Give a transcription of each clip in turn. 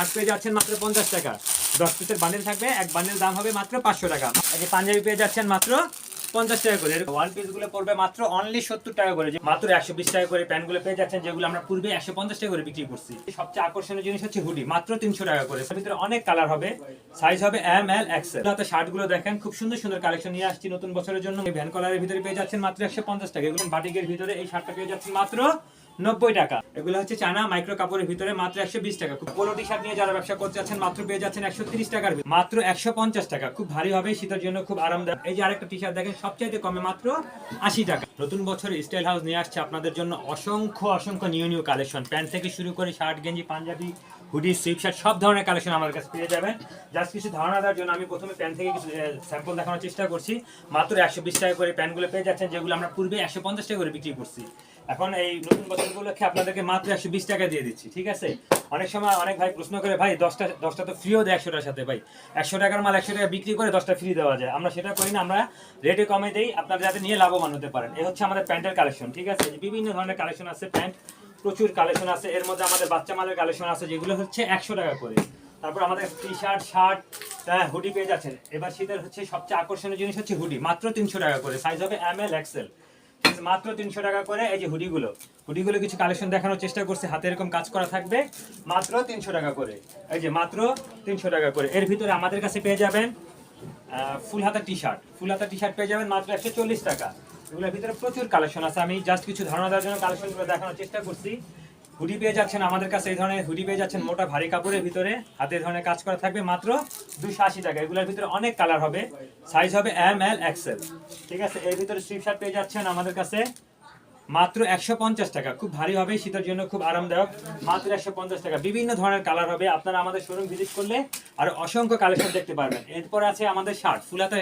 আট পেয়ে যাচ্ছেন মাত্র পঞ্চাশ টাকা। দশ পিসের বান্ডেল থাকবে, এক বান্ডেল দাম হবে মাত্র পাঁচশো টাকা। এই পাঞ্জাবি পেয়ে যাচ্ছেন মাত্র পঞ্চাশ টাকা করে। ওয়ান পিসগুলো পড়বে মাত্র অনলি সত্তর টাকা করে। মাত্র একশো বিশ টাকা করে প্যান্টগুলো পেয়ে যাচ্ছেন, যেগুলো আমরা পূর্বে একশো পঞ্চাশ টাকা করে বিক্রি করছি। সবচেয়ে আকর্ষণীয় জিনিস হচ্ছে হুডি মাত্র তিনশো টাকা করে। ভিতরে অনেক কালার হবে। সাইজ হবে এম এল এক্সেল হাতে শার্টগুলো দেখেন, খুব সুন্দর সুন্দর কালেকশন নিয়ে আসছি নতুন বছরের জন্য। ভ্যান কলারের ভিতরে পেয়ে যাচ্ছেন মাত্র একশো পঞ্চাশ টাকা। এগুলো বাটিকের ভিতরে এই শার্টটা পেয়ে যাচ্ছেন মাত্র নব্বই টাকা। এগুলো হচ্ছে চানা মাইক্রো কাপড়ের ভিতরে মাত্র একশো বিশ টাকা। খুব পোলো টি শার্ট নিয়ে যারা ব্যবসা করতে যাচ্ছেন, মাত্র পেয়ে যাচ্ছেন একশো তিরিশ টাকার মাত্র একশো পঞ্চাশ টাকা। খুব ভারী হবে, শীতের জন্য খুব আরামদায়ক। এই যে আরেকটা টি শার্ট দেখেন, সবচাইতে কমে মাত্র আশি টাকা। নতুন বছরে স্টাইল হাউস নিয়ে আসছে আপনাদের জন্য অসংখ্য অসংখ্য নিউ নিউ কালেকশন প্যান্ট থেকে শুরু করে শার্ট গেঞ্জি, পাঞ্জাবি হুডি সুইপ শার্ট সব ধরনের কালেকশন আমার কাছে পেয়ে যাবেন। জাস্ট কিছু ধারণা দেওয়ার জন্য আমি প্রথমে প্যান্ট থেকে কিছু স্যাম্পল দেখানোর চেষ্টা করছি। মাত্র একশো বিশ টাকা করে প্যান্টগুলো পেয়ে যাচ্ছেন, যেগুলো আমরা পূর্বে একশো পঞ্চাশ টাকা করে বিক্রি করছি। এখন এই নতুন বছর উপলক্ষে আপনাদেরকে মাত্র একশো বিশ টাকা দিয়ে দিচ্ছি, ঠিক আছে? অনেক সময় অনেক ভাই প্রশ্ন করে, ভাই, দশটা দশটা তো ফ্রিও দেয় একশোটার সাথে, ভাই। একশো টাকার মাল একশো টাকা বিক্রি করে দশটা ফ্রি দেওয়া যায়। আমরা সেটা করি না, আমরা রেটে কমে দেই, আপনারা যাতে নিয়ে লাভবান হতে পারেন। এই হচ্ছে আমাদের প্যান্টের কালেকশন ঠিক আছে? বিভিন্ন ধরনের কালেকশন আছে, প্যান্ট, প্রচুর কালেকশন আছে। এর মধ্যে আমাদের বাচ্চা মালের কালেকশন আছে, যেগুলো হচ্ছে একশো টাকা করে। তারপর আমাদের টি শার্ট শার্ট হ্যাঁ হুডি পেয়ে যাচ্ছেন। এবার শীতের হচ্ছে সবচেয়ে আকর্ষণীয় জিনিস হচ্ছে হুডি মাত্র তিনশো টাকা করে। সাইজ হবে এম এল এক্সেল মাত্র তিনশো টাকা করে। এই যে হুডিগুলো। হুডিগুলো কিছু কালেকশন দেখানোর চেষ্টা করছে। হাতে এরকম কাজ করা থাকবে। মাত্র তিনশো টাকা করে। এই যে মাত্র তিনশো টাকা করে। এর ভিতরে আমাদের কাছে পেয়ে যাবেন ফুল হাতা টি শার্ট ফুল হাতা টি শার্ট পেয়ে যাবেন মাত্র একশো চল্লিশ টাকা। এগুলোর ভিতরে প্রচুর কালেকশন আছে। আমি জাস্ট কিছু ধারণা দেওয়ার জন্য কালেকশনগুলো দেখানোর চেষ্টা করছি। হুডি পেয়ে যাচ্ছেন আমাদের কাছে, এই ধরনের হুডি পেয়ে যাচ্ছেন মোটা ভারী কাপড়ের ভিতরে। হাতে ধরনের কাজ করা থাকবে মাত্র দুশো আশি টাকা। এগুলোর ভিতরে অনেক কালার হবে। সাইজ হবে এম এল এক্সেল ঠিক আছে, এর ভিতরে স্ট্রিপ শার্ট পেয়ে যাচ্ছেন আমাদের কাছে মাত্র একশো পঞ্চাশ টাকা। খুব ভারী হবে, শীতের জন্য খুব আরামদায়ক। মাত্র একশো পঞ্চাশ টাকা। বিভিন্ন ধরনের কালার হবে। আপনারা আমাদের শোরুম ভিজিট করলে আর অসংখ্য কালেকশন দেখতে পারবেন। এরপর আছে আমাদের শার্ট ফুলাতে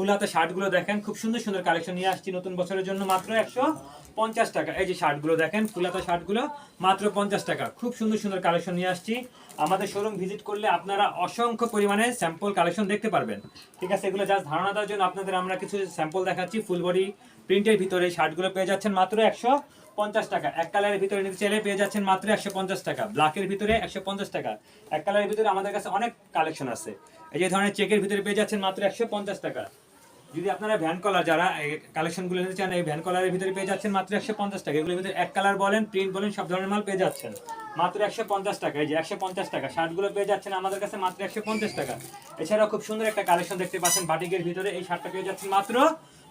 ফুল হাতে শার্টগুলো দেখেন, খুব সুন্দর সুন্দর কালেকশন নিয়ে আসছি নতুন বছরের জন্য মাত্র একশো পঞ্চাশ টাকা। এই যে শার্টগুলো দেখেন, ফুল হাতা শার্টগুলো মাত্র পঞ্চাশ টাকা। খুব সুন্দর সুন্দর কালেকশন নিয়ে আসছি। আমাদের শোরুম ভিজিট করলে আপনারা অসংখ্য পরিমাণে স্যাম্পল কালেকশন দেখতে পারবেন। ঠিক আছে, এগুলো জাস্ট ধারণা দেওয়ার জন্য আপনাদের আমরা কিছু স্যাম্পল দেখাচ্ছি। ফুল বডি প্রিন্টের ভিতরে শার্টগুলো পেয়ে যাচ্ছেন মাত্র একশো পঞ্চাশ টাকা। এক কালারের ভিতরে নিতে চাইলে পেয়ে যাচ্ছেন মাত্র একশো পঞ্চাশ টাকা। ব্ল্যাকের ভিতরে একশো পঞ্চাশ টাকা। এক কালারের ভিতরে আমাদের কাছে অনেক কালেকশন আছে। এই যে ধরনের চেকের ভিতরে পেয়ে যাচ্ছেন মাত্র একশো পঞ্চাশ টাকা। যদি আপনারা ভ্যান কলার যারা কালেকশনগুলো নিতে চান, এই ভ্যান কলারের ভিতরে পেয়ে যাচ্ছেন মাত্র একশো পঞ্চাশ টাকা। এগুলোর ভিতরে এক কালার বলেন প্রিন্ট বলেন, সব ধরনের মাল পেয়ে যাচ্ছেন। মাত্র একশো পঞ্চাশ টাকা, এই যে একশো পঞ্চাশ টাকা। শার্টগুলো পেয়ে যাচ্ছেন আমাদের কাছে মাত্র একশো পঞ্চাশ টাকা। এছাড়াও খুব সুন্দর একটা কালেকশন দেখতে পাচ্ছেন, বাটিকের ভিতরে এই শার্টটা পেয়ে যাচ্ছেন মাত্র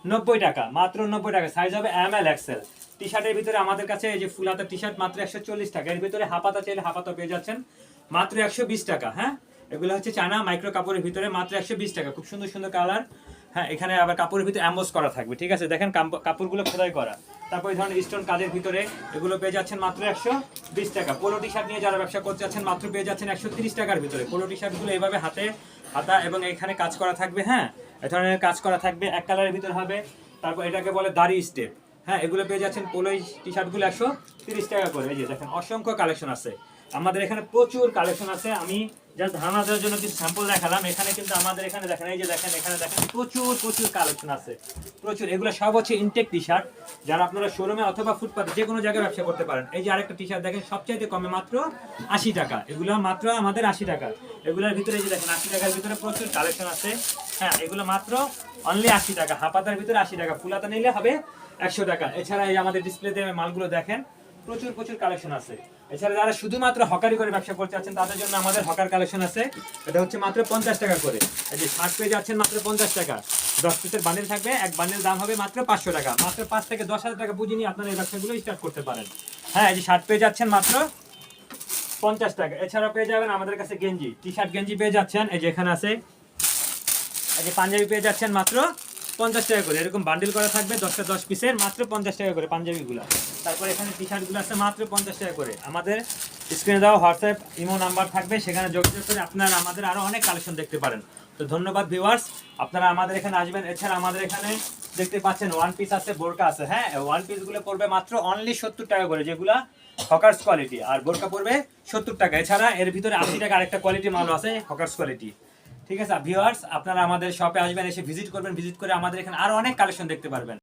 নব্বই টাকা, মাত্র নব্বই টাকা। সাইজ হবে এম এল এক্সেল টি শার্টের ভিতরে আমাদের কাছে এই যে ফুল হাতা টি শার্ট মাত্র একশো চল্লিশ টাকা। এর ভিতরে হাফাতা চাইলে হাফাতা পেয়ে যাচ্ছেন মাত্র একশো বিশ টাকা হ্যাঁ? এগুলো হচ্ছে চানা মাইক্রো কাপড়ের ভিতরে মাত্র একশো বিশ টাকা। খুব সুন্দর সুন্দর কালার হ্যাঁ এখানে আবার কাপড়ের ভিতরে অ্যাম্বোস করা থাকবে, ঠিক আছে? দেখেন কাপড়গুলো খোদাই করা। তারপর এই ধরনের স্টোন কাজের ভিতরে এগুলো পেয়ে যাচ্ছেন মাত্র একশো বিশ টাকা। পোলো টি শার্ট নিয়ে যারা ব্যবসা করতে যাচ্ছেন, মাত্র পেয়ে যাচ্ছেন একশো তিরিশ টাকার ভিতরে। পোলো টি শার্টগুলো এইভাবে হাতে, হাতা এবং এখানে কাজ করা থাকবে হ্যাঁ? এ ধরনের কাজ করা থাকবে। এক কালারের ভিতরে হবে, তারপর এটাকে বলে দাড়ি স্টেপ হ্যাঁ এগুলো পেয়ে যাচ্ছেন পোলো টি শার্টগুলো একশো তিরিশ টাকা করে। এই যে দেখেন, অসংখ্য কালেকশন আছে। আমাদের এখানে প্রচুর কালেকশন আছে। আমি জাস্ট ধারণা দেওয়ার জন্য কিছু স্যাম্পল দেখালাম। এখানে কিন্তু আমাদের এখানে দেখেন, এই যে দেখেন, এখানে দেখেন প্রচুর প্রচুর কালেকশন আছে। প্রচুর, এগুলো সব হচ্ছে ইনটেক টি শার্ট যারা আপনারা শোরুমে অথবা ফুটপাতে যে কোনো জায়গায় ব্যবসা করতে পারেন, এই যে আরেকটা টি শার্ট দেখেন, সবচাইতে কমে মাত্র আশি টাকা। এগুলো মাত্র আমাদের আশি টাকা। এগুলোর ভিতরে এই যে দেখেন, আশি টাকার ভিতরে প্রচুর কালেকশন আছে। হ্যাঁ এগুলো মাত্র অনলি আশি টাকা। হাফাতার ভিতরে আশি টাকা। ফুলাতা নিলে হবে একশো টাকা। এছাড়া এই আমাদের ডিসপ্লেতে মালগুলো দেখেন প্রচুর প্রচুর কালেকশন আছে। এছাড়া যারা শুধুমাত্র হকারি করে ব্যবসা করতে যাচ্ছেন, তাদের জন্য আমাদের হকার কালেকশন আছে। এটা হচ্ছে মাত্র পঞ্চাশ টাকা করে। এই যে শার্ট পেয়ে যাচ্ছেন মাত্র পঞ্চাশ টাকা। দশ পিসের বান্ডেল থাকবে, এক বান্ডেল দাম হবে মাত্র পাঁচশো টাকা। মাত্র পাঁচ থেকে দশ হাজার টাকা বুঝে নিয়ে আপনারা এই ব্যবসাগুলো স্টার্ট করতে পারেন। হ্যাঁ এই যে শার্ট পেয়ে যাচ্ছেন মাত্র পঞ্চাশ টাকা। এছাড়া পেয়ে যাবেন আমাদের কাছে গেঞ্জি। টি শার্ট গেঞ্জি পেয়ে যাচ্ছেন। এই যে এখানে আছে। এই যে পাঞ্জাবি পেয়ে যাচ্ছেন মাত্র পঞ্চাশ টাকা করে। এরকম বান্ডিল করা থাকবে দশটা দশ পিসের মাত্র পঞ্চাশ টাকা করে পাঞ্জাবিগুলো। তারপর এখানে টি শার্টগুলো আছে, মাত্র পঞ্চাশ টাকা করে। আমাদের স্ক্রিনে দেওয়া হোয়াটসঅ্যাপ ইমো নাম্বার থাকবে, সেখানে যোগাযোগ করে আপনারা আমাদের আরও অনেক কালেকশন দেখতে পারেন। তো ধন্যবাদ ভিউয়ার্স আপনারা আমাদের এখানে আসবেন। এছাড়া আমাদের এখানে দেখতে পাচ্ছেন ওয়ান পিস আছে, বোরকা আছে। হ্যাঁ ওয়ান পিসগুলো পড়বে মাত্র অনলি সত্তর টাকা করে, যেগুলা হকার্স কোয়ালিটি আর বোরকা পড়বে সত্তর টাকা। এছাড়া এর ভিতরে আশি টাকা আরেকটা কোয়ালিটি মাল আছে হকার্স কোয়ালিটি ঠিক আছে ভিউয়ার্স আপনারা আমাদের শপে আসবেন, এসে ভিজিট করবেন ভিজিট করে আমাদের এখানে আরও অনেক কালেকশন দেখতে পারবেন।